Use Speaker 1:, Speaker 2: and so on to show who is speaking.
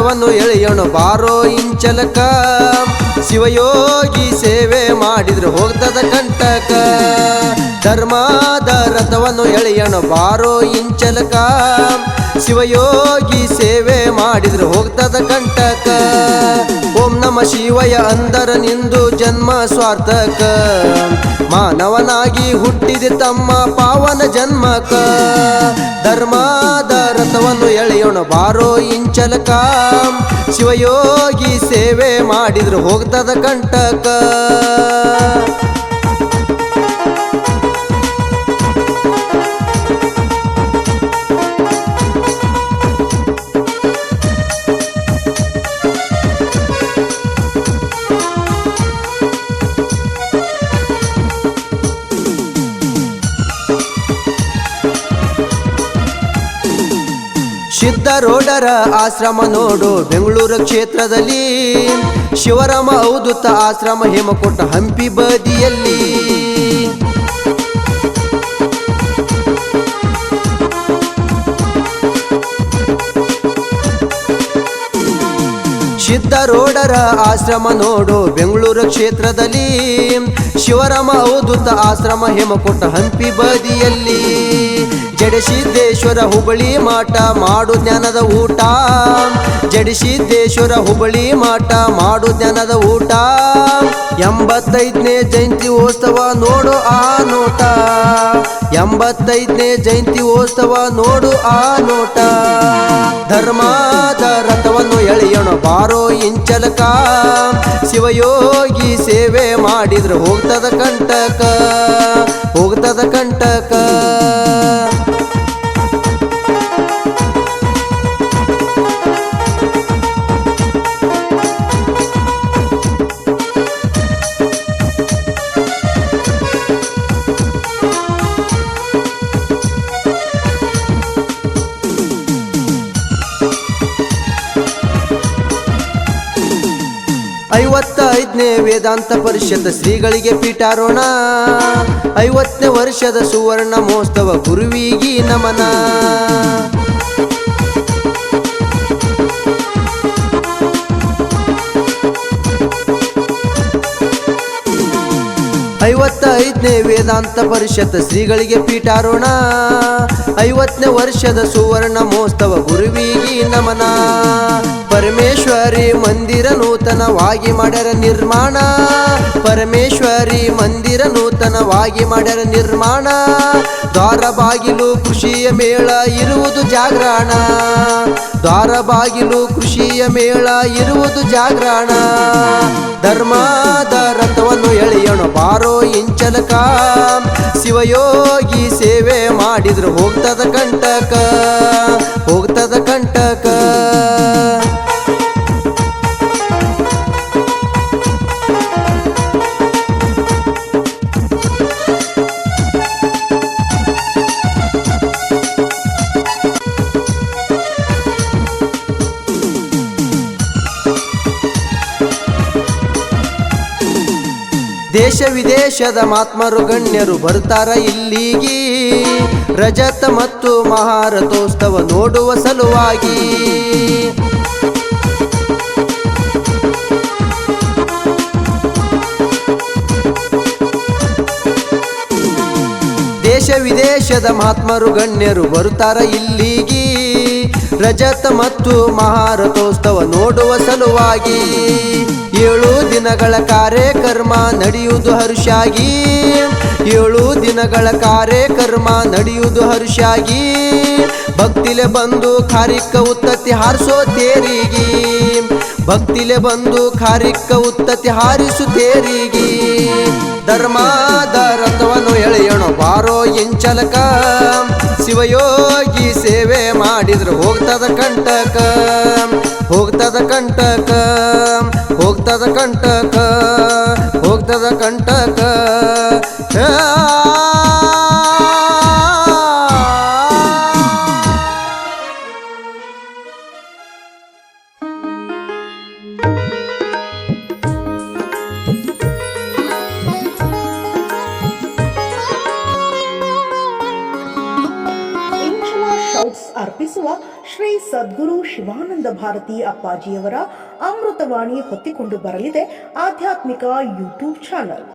Speaker 1: ರಥವನ್ನು ಎಳೆಯೋಣ. ಬಾರೋ ಇಂಚಲಕ. ಶಿವಯೋಗಿ ಸೇವೆ ಮಾಡಿದ್ರು ಹೋಗ್ತದ ಕಂಟಕ. ಧರ್ಮದ ರಥವನ್ನು ಎಳೆಯನು ಬಾರೋ ಇಂಚಲಕ. ಶಿವಯೋಗಿ ಸೇವೆ ಮಾಡಿದ್ರು ಹೋಗ್ತದ ಕಂಟಕ. ಓಂ ನಮ ಶಿವಯ ಅಂದರ ನಿಂದು ಜನ್ಮ ಸ್ವಾರ್ಥಕ. ಮಾನವನಾಗಿ ಹುಟ್ಟಿದೆ ತಮ್ಮ ಪಾವನ ಜನ್ಮಕ. ಧರ್ಮದ ರಥವನ್ನು ಎಳೆಯೋಣ ಬಾರೋ ಇಂಚಲಕ. ಶಿವಯೋಗಿ ಸೇವೆ ಮಾಡಿದ್ರೆ ಹೋಗ್ತದ ಕಂಟಕ. ಸಿದ್ಧರೋಡರ ಆಶ್ರಮ ನೋಡು ಬೆಂಗಳೂರು ಕ್ಷೇತ್ರದಲ್ಲಿ. ಶಿವರಾಮ ಔದುತ ಆಶ್ರಮ ಹೇಮಕೊಟ್ಟ ಹಂಪಿ ಬದಿಯಲ್ಲಿ. ಸಿದ್ಧರೋಡರ ಆಶ್ರಮ ನೋಡು ಬೆಂಗಳೂರು ಕ್ಷೇತ್ರದಲ್ಲಿ. ಶಿವರಾಮ ಅವಧೂತ ಆಶ್ರಮ ಹೇಮಕೋಟ ಹಂಪಿ ಬದಿಯಲ್ಲಿ. ಜಡಸಿದ್ದೇಶ್ವರ ಹುಬಳಿ ಮಾಟ ಮಾಡು ಜ್ಞಾನದ ಊಟ. ಜಡಸಿದ್ದೇಶ್ವರ ಹುಬಳಿ ಮಾಟ ಮಾಡು ಜ್ಞಾನದ ಊಟ. ಎಂಬತ್ತೈದನೇ ಜಯಂತಿ ಉತ್ಸವ ನೋಡು ಆ ನೋಟ. ಎಂಬತ್ತೈದನೇ ಜಯಂತಿ ಉತ್ಸವ ನೋಡು ಆ ನೋಟ. ಧರ್ಮದ ರಥವನ್ನು ಎಳೆಯೋಣ ಬಾರೋ ಇಂಚಲಕ. ಶಿವಯೋಗಿ ಸೇವೆ ಮಾಡಿದ್ರೆ ಹೋಗ್ತದ ಕಂಟಕ ಹೋಗ್ತದ ಕಂಟಕ. ಐವತ್ತೈದನೇ ವೇದಾಂತ ಪರಿಷತ್ ಶ್ರೀಗಳಿಗೆ ಪೀಠಾರೋಣ ಐವತ್ತನೇ ವರ್ಷದ ಸುವರ್ಣ ಮಹೋತ್ಸವ ಗುರುವಿಗಿ ನಮನ. ಐವತ್ತೈದನೇ ವೇದಾಂತ ಪರಿಷತ್ ಶ್ರೀಗಳಿಗೆ ಪೀಠಾರೋಣ ಐವತ್ತನೇ ವರ್ಷದ ಸುವರ್ಣ ಮಹೋತ್ಸವ ಗುರುವಿಗಿ ನಮನ. ಪರಮೇಶ್ವರಿ ಮಂದಿರ ನೂತನವಾಗಿ ಮಾಡ್ಯಾರ ನಿರ್ಮಾಣ. ಪರಮೇಶ್ವರಿ ಮಂದಿರ ನೂತನವಾಗಿ ಮಾಡ್ಯಾರ ನಿರ್ಮಾಣ. ದ್ವಾರ ಬಾಗಿಲು ಕೃಷಿಯ ಮೇಳ ಇರುವುದು ಜಾಗರಣ ದ್ವಾರ ಬಾಗಿಲು ಕೃಷಿಯ ಮೇಳ ಇರುವುದು ಜಾಗರಣ ಧರ್ಮದ ರಥವನ್ನು ಎಳೆಯೋಣ ಬಾರೋ ಇಂಚಲಕ. ಶಿವಯೋಗಿ ಸೇವೆ ಮಾಡಿದ್ರು ಹೋಗ್ತದ ಕಂಟಕ. ಹೋಗ್ತದ ಕಂಟಕ. ದೇಶ ವಿದೇಶದ ಮಾತ್ಮರು ಗಣ್ಯರು ಬರ್ತಾರ ಇಲ್ಲಿಗಿ. ರಜತ ಮತ್ತು ಮಹಾರಥೋತ್ಸವ ನೋಡುವ ಸಲುವಾಗಿ. ದೇಶ ವಿದೇಶದ ಮಹಾತ್ಮರು, ಗಣ್ಯರು ಬರುತ್ತಾರ ಇಲ್ಲಿಗಿ. ರಜತ ಮತ್ತು ಮಹಾರಥೋತ್ಸವ ನೋಡುವ ಸಲುವಾಗಿ. ಏಳು ದಿನಗಳ ಕಾರ್ಯಕರ್ಮ ನಡೆಯುವುದು ಹರುಷಾಗಿ. ಏಳು ದಿನಗಳ ಕಾರ್ಯಕರ್ಮ ನಡೆಯುವುದು ಹರುಷಾಗಿ. ಭಕ್ತಿಲೆ ಬಂದು ಖಾರಿಕ ಉತ್ತತಿ ಹಾರಿಸೋ ತೇರಿಗೆ. ಭಕ್ತಿಲೆ ಬಂದು ಖಾರಿಕ ಉತ್ತತಿ ಹಾರಿಸು ತೇರಿಗೆ. ಧರ್ಮದ ರಥವನ್ನು ಎಳೆಯೋಣ ಬಾರೋ ಎಂಚಲಕ ಶಿವಯೋಗಿ ಸೇವೆ ಮಾಡಿದ್ರೆ ಹೋಗ್ತದ ಕಂಟಕ. ಕಂಟಕ.
Speaker 2: ಅರ್ಪಿಸುವ ಶ್ರೀ ಸದ್ಗುರು ಶಿವಾನಂದ ಭಾರತಿ ಅಪ್ಪಾಜಿಯವರ ಅಮೃತವಾಣಿ ಹೊತ್ತಿಕೊಂಡು ಬರಲಿದೆ ಆಧ್ಯಾತ್ಮಿಕ ಯೂಟ್ಯೂಬ್ ಚಾನಲ್.